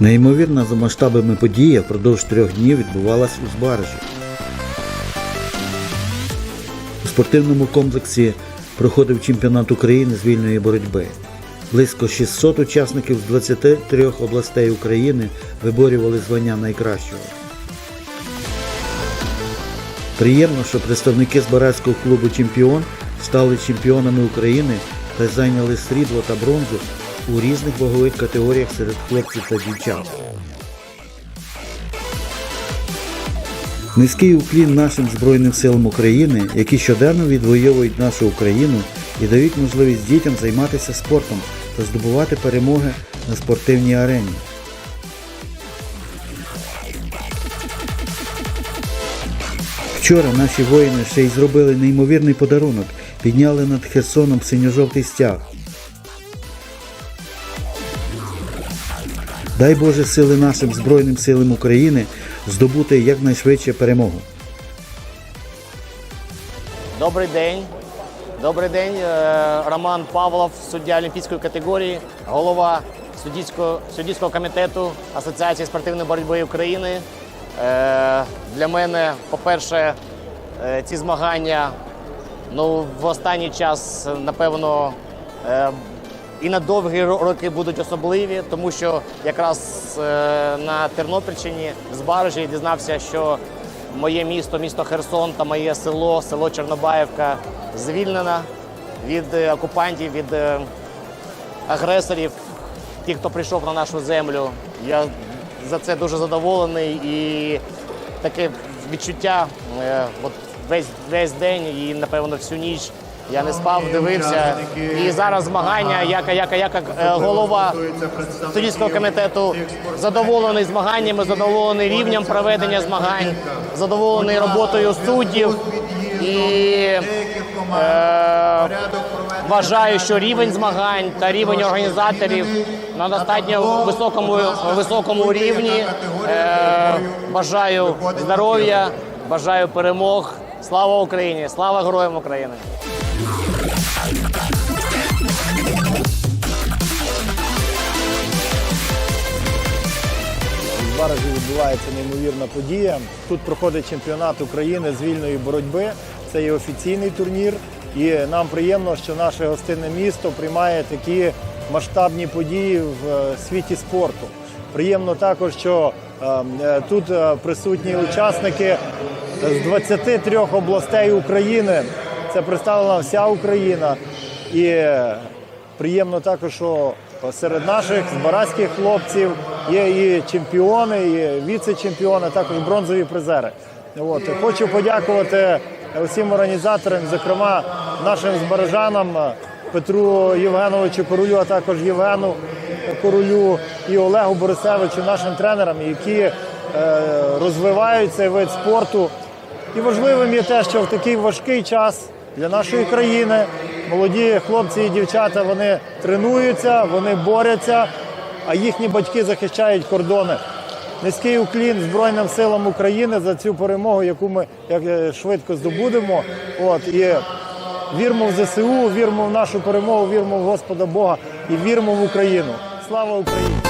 Неймовірна за масштабами подія впродовж трьох днів відбувалась у Збаражі. У спортивному комплексі проходив чемпіонат України з вільної боротьби. Близько 600 учасників з 23 областей України виборювали звання найкращого. Приємно, що представники Збаразького клубу Чемпіон стали чемпіонами України та зайняли срібло та бронзу у різних вагових категоріях серед хлопців та дівчат. Низький уклін нашим Збройним силам України, які щоденно відвоюють нашу Україну і дають можливість дітям займатися спортом та здобувати перемоги на спортивній арені. Вчора наші воїни ще й зробили неймовірний подарунок, підняли над Херсоном синьо-жовтий стяг. Дай Боже сили нашим Збройним силам України здобути якнайшвидше перемогу. Добрий день. Добрий день. Е, Роман Павлов, суддя олімпійської категорії, голова суддівського, суддівського комітету Асоціації спортивної боротьби України. Е, Для мене, по-перше, е, ці змагання ну, в останній час, напевно, і на довгі роки будуть особливі, тому що якраз е, на Тернопільщині в Збаражі я дізнався, що моє місто, місто Херсон та моє село, село Чорнобаївка звільнено від е, окупантів, від е, агресорів, тих, хто прийшов на нашу землю. Я за це дуже задоволений і таке відчуття от весь, весь день і, напевно, всю ніч. Я не спав, дивився. І зараз змагання, як, як, як е, голова студійського комітету задоволений змаганнями, задоволений рівнем проведення змагань, задоволений роботою суддів і е, вважаю, що рівень змагань та рівень організаторів на достатньо високому, високому рівні. Е, бажаю здоров'я, бажаю перемог. Слава Україні! Слава героям України! В Баражі відбувається неймовірна подія. Тут проходить чемпіонат України з вільної боротьби. Це є офіційний турнір. І нам приємно, що наше гостинне місто приймає такі масштабні події в е, світі спорту. Приємно також, що е, е, тут е, присутні учасники з 23 областей України. Це представлена вся Україна. І Приємно також, що серед наших збаразьких хлопців є і чемпіони, і віце-чемпіони, також бронзові призери. От. Хочу подякувати усім організаторам, зокрема нашим збаражанам Петру Євгеновичу Королю, а також Євгену Королю і Олегу Борисевичу, нашим тренерам, які е, розвивають цей вид спорту. І важливим є те, що в такий важкий час для нашої країни молоді хлопці і дівчата вони тренуються, вони борються, а їхні батьки захищають кордони. Низький уклін Збройним силам України за цю перемогу, яку ми як е, швидко здобудемо. От і вірмо в ЗСУ, вірмо в нашу перемогу, вірмо в Господа Бога і вірмо в Україну. Слава Україні!